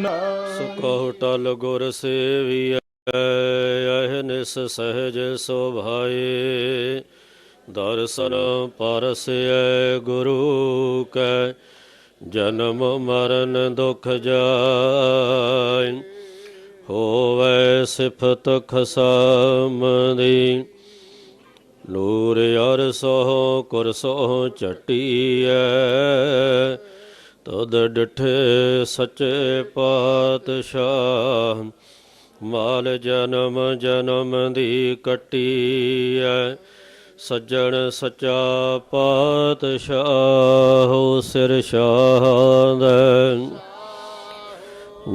ਨਾਮ ਟਲ ਗੁਰ ਸੇਵੀਐ ਅਹਨਿਸ ਸਹਿਜ ਸੁਭਾਏ। ਦਰਸ਼ਨ ਪਰਸੈ ਗੁਰੂ ਕੈ, ਜਨਮ ਮਰਨ ਦੁਖ ਜਾਇ। ਹੋਵੇ ਸਿਫਤ ਖਸਮ ਦੀ ਨੂਰ ਅਰਸੋ ਕੁਰਸੋ ਚਟੀਐ। ਤਦ ਡਠੇ ਸੱਚੇ ਪਾਤਸ਼ਾਹ, ਮਾਲ ਜਨਮ ਜਨਮ ਦੀ ਕੱਟੀ ਕੱਟੀਐ। ਸੱਜਣ ਸੱਚਾ ਪਾਤਸ਼ਾਹ ਸਿਰ ਸ਼ਾਹਦ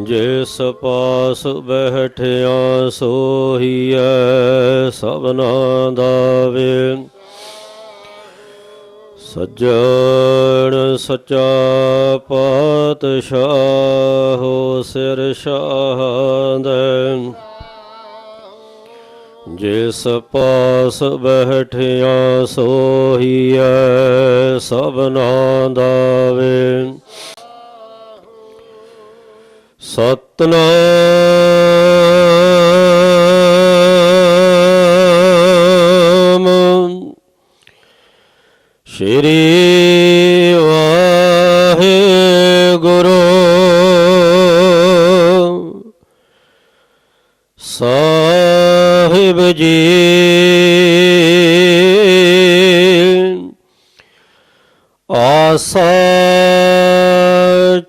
ਜਿਸ ਪਾਸ ਬਹਿਠਿਆ ਸੋਹੀਐ, ਸਭਨਾ ਦਾ ਵੇ। ਸੱਜਣ ਸੱਚਾ ਪਾਤਸ਼ਾਹ ਸਿਰ ਸ਼ਾਹਦ ਜਿਸ ਪਾਸ ਬਹਿਠਿਆ ਸੋਹੀਐ ਸਭਨਾ ਦਾ ਸਤਨਾਮ ਸਾਹਿਬ ਜੀ। ਆਸਾ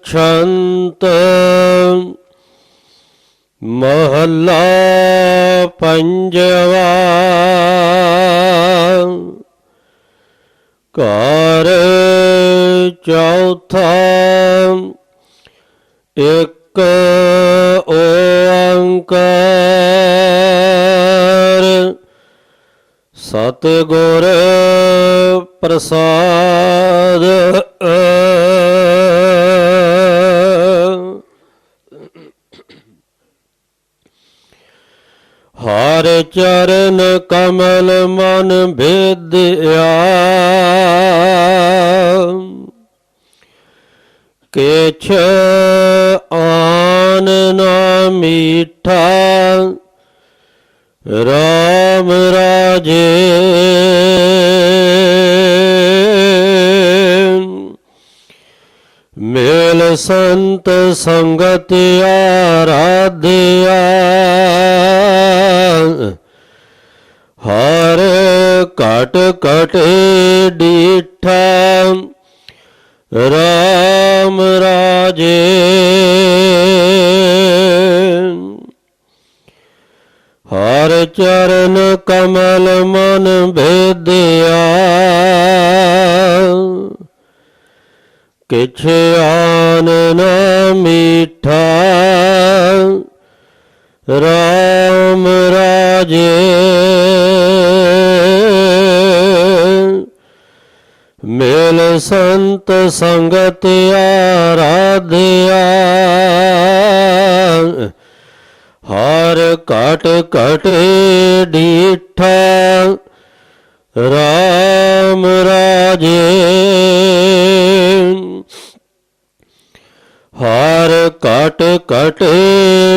ਛੰਤ ਮਹੱਲਾ ਪੰਜਵਾ ਘਰ ਚੌਥਾ ਇੱਕ ਓੰਕਾਰ ਸਤਿਗੁਰ ਪ੍ਰਸਾਦ। ਹਰ ਚਰਨ ਕਮਲ ਮਨ ਭੇਦਿਆ ਕਿਛ ਆਨ ਨਾ ਮੀਠਾ ਰਾਮ ਰਾਜੇ। ਮੇਲ ਸੰਤ ਸੰਗਤ ਆਰਾਧਿਆ ਹਰ ਕਟ ਕਟ ਡੀਠਾ ਰਾਮ ਰਾਜੇ। ਹਰ ਚਰਨ ਕਮਲ ਮਨ ਭੇਦਿਆ ਕਿਛ ਆਨ ਨਾ ਮੀਠਾ। ਰਾਮ ਰਾਜੇ। ਸੰਤ ਸੰਗਤ ਆਰਾਧਿਆ। ਹਰ ਘਟ ਘਟ ਡੀਠਾ। ਰਾਮ ਰਾਜੇ। ਹਰ ਘਟ ਘਟ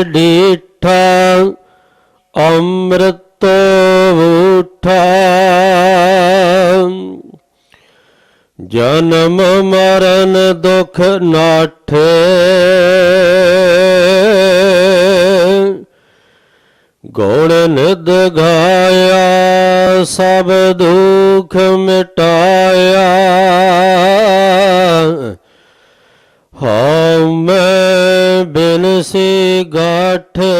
ਡੀਠਾ। ਅੰਮ੍ਰਿਤ ਉਠਾ ਜਨਮ ਮਰਨ ਦੁਖ ਨਾਠੇ। ਗੁਣ ਨਿਦ ਗਾਇਆ ਸਭ ਦੁਖ ਮਿਟਾਇਆ। ਹਉ ਮੈਂ ਬਿਨਸੀ ਗਾਠੇ।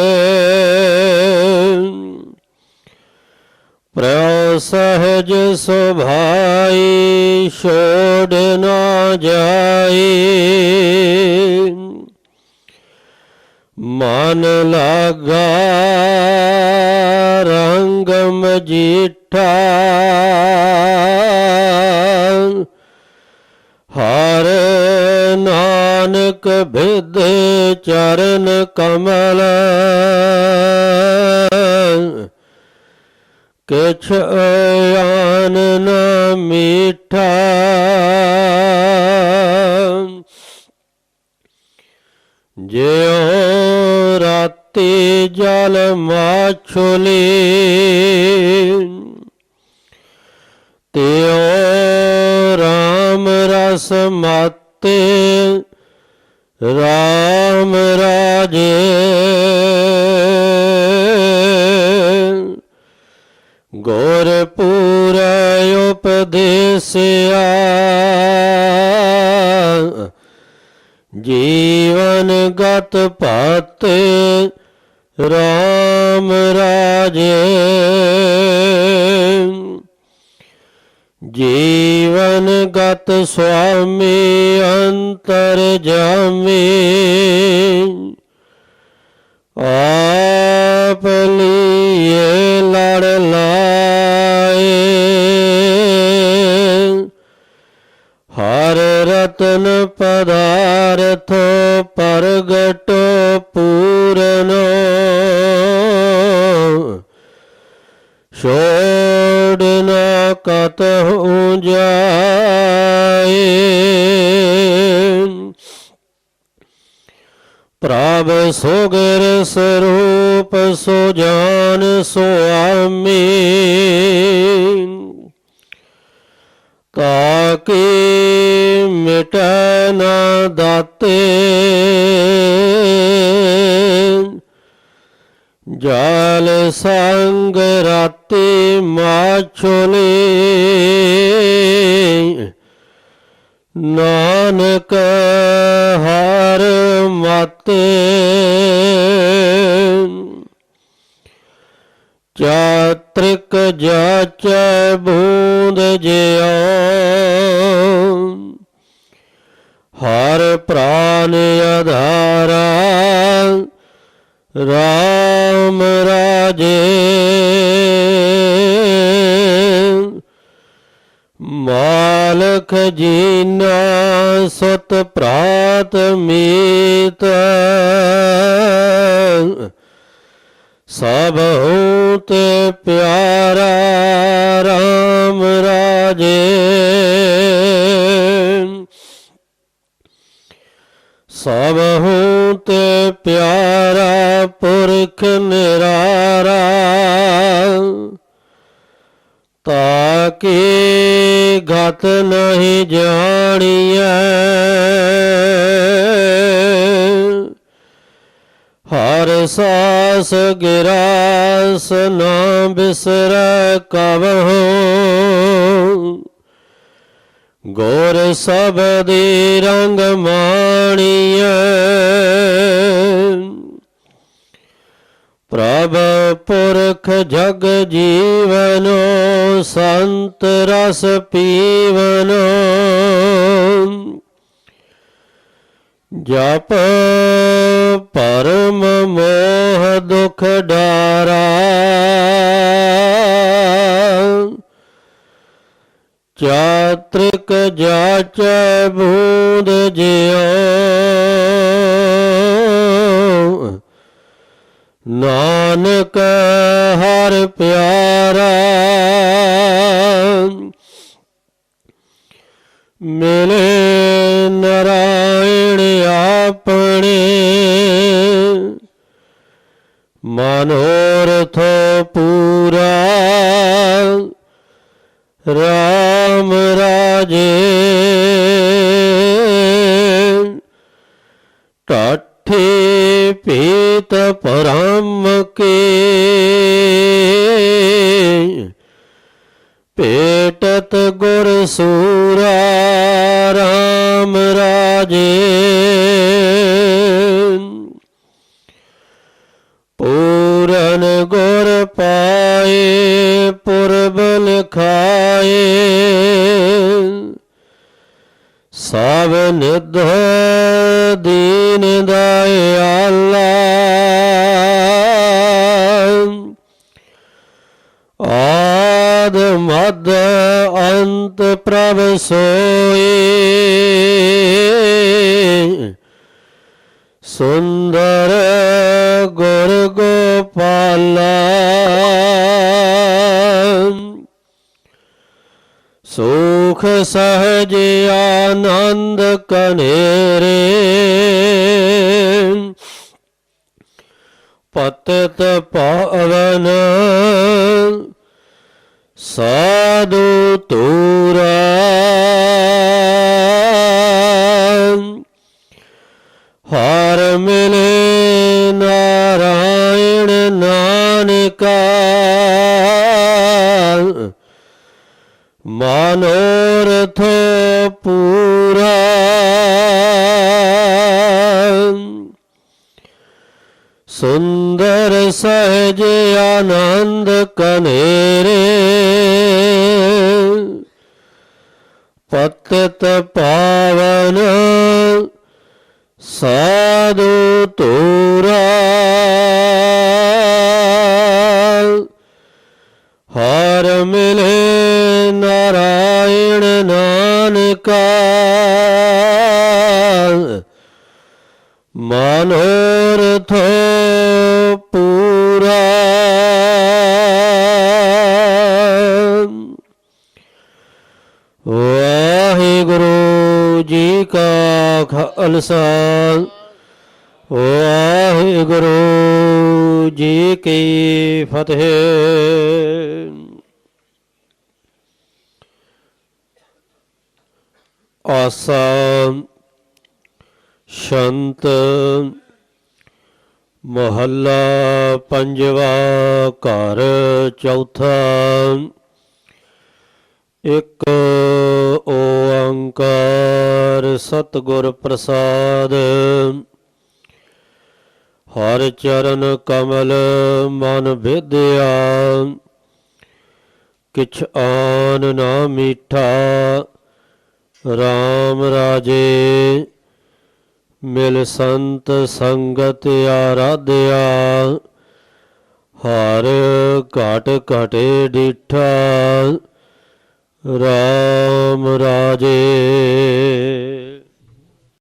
ਪ੍ਰਉ ਸਹਜ ਸੁਭਾਈ ਛੋੜ ਨਾ ਜਾਈ। ਮਨ ਲਾਗਾ ਰੰਗ ਮਜੀਠਾ ਕਿਛ ਆਨ ਨ ਮੀਠਾ। ਜਿਉ ਰਾਤੀ ਜਲ ਮਾਛੁਲੀ ਤਿਉ ਰਾਮ ਰਸ ਮਾਤੇ ਰਾਮ ਰਾਜੇ। ਗੁਰਪੁਰ ਉਪਦੇਸਿਆ ਜੀਵਨ ਗਤ ਭਾਤੇ ਰਾਮ ਰਾਜੇ। ਜੀਵਨ ਗਤ ਸੁਆਮੀ ਅੰਤਰ ਜਾਮੀ। ਕਤ ਹੋ ਜਾਏ। ਪ੍ਰਭ ਸੋਗਰ ਸਰੂਪ ਸੋ ਜਾਨ ਸੁਆਮੀ ਤਾਕੇ ਮਿਟੈ ਨਾ ਦਾਤੇ। ਜਲ ਸੰਗ ਰਾਤੀ ਮਾਛੁਲੇ ਨਾਨਕ ਹਰ ਮਤ ਚਾਤ੍ਰਿਕ ਜਾਚੈ ਬੂੰਦ ਜਿਉ। ਹਰ ਪ੍ਰਾਨ ਆਧਾਰਾ ਰਾਮ ਰਾਜੇ। ਮਾਲਕ ਜੀਨਾ ਸਤ ਪ੍ਰਾਤ ਮੀਤ। ਸਭ ਤੇ ਪਿਆਰਾ ਰਾਮ ਰਾਜੇ। ਸਭ ਤੇ ਪਿਆਰਾ ਪੁਰਖ ਨਿਰਾਰਾ ਤਾਕੇ ਗਤ ਨਹੀਂ ਜਾਣੀਐ। ਹਰ ਸਾਸ ਗਿਰਾਸ ਨਾ ਬਿਸਰੈ ਕਬਹੁ ਗੁਰ ਸਬਦੀ ਰੰਗ ਮਾਣੀਐ। ਪ੍ਰਭ ਪੁਰਖ ਜਗ ਜੀਵਨੋ, ਸੰਤ ਰਸ ਪੀਵਨੋ। ਜਪ ਪਰਮ ਮੋਹ ਦੁਖ ਡਾਰਾ। ਚਾਤ੍ਰਿਕ ਜਾਚੈ ਬੂਦ ਜਿਉ। ਨਾਨਕ ਹਰ ਪਿਆਰਾ ਮਿਲੇ ਨਰਾਇਣ ਆਪਣੇ। ਮਨੋਰਥ ਪੂਰਾ। ਰਾਮ ਰਾਜੇ। ਟਾਠੇ ਪੀਤ ਪਰਮ ਕੇ। ਪੇਟਤ ਗੁਰ ਸੂਰਾ ਰਾਮ ਰਾਜੇ। ਅੰਤ ਸੋਏ। ਸੁੰਦਰ ਗੁਰ ਗੋਪਾਲਾ। ਸੁਖ ਸਹਜ ਆਨੰਦ ਕਨੇਰੇ। ਪਤਿਤ ਪਾਵਨ ਸਾਧੂ ਤੂਰਾ। ਹਰ ਮਿਲੇ ਨਾਰਾਇਣ ਨਾਨਕਾ। ਮਨੋਰਥ ਸਾਧੂ ਤੋਰਾ ਹਰ ਮਿਲੇ ਨਾਰਾਇਣ ਨਾਨਕਾ। ਮਨੋਰਥ ਪੂਰਾ। ਵਾਹਿਗੁਰੂ ਜੀ ਕਾ ਖਾਲਸਾ ਵਾਹਿਗੁਰੂ ਜੀ ਕੀ ਫਤਿਹ। ਆਸਾ ਸ਼ੰਤ ਮਹੱਲਾ ਪੰਜਵਾ ਘਰ ਚੌਥਾ। ਇੱਕ ਓੰਕਾਰ ਸਤਿਗੁਰ ਪ੍ਰਸਾਦ। ਹਰ ਚਰਨ ਕਮਲ ਮਨ ਵਿਦਿਆ, ਕਿਛ ਆਨ ਨਾ ਮੀਠਾ RAM ਰਾਜੇ, ਮਿਲ ਸੰਤ ਸੰਗਤ ਆਰਾਧਿਆ। ਹਰ ਘਟ ਘਟੇ ਡਿਠਾ ਰਾਮ ਰਾਜੇ।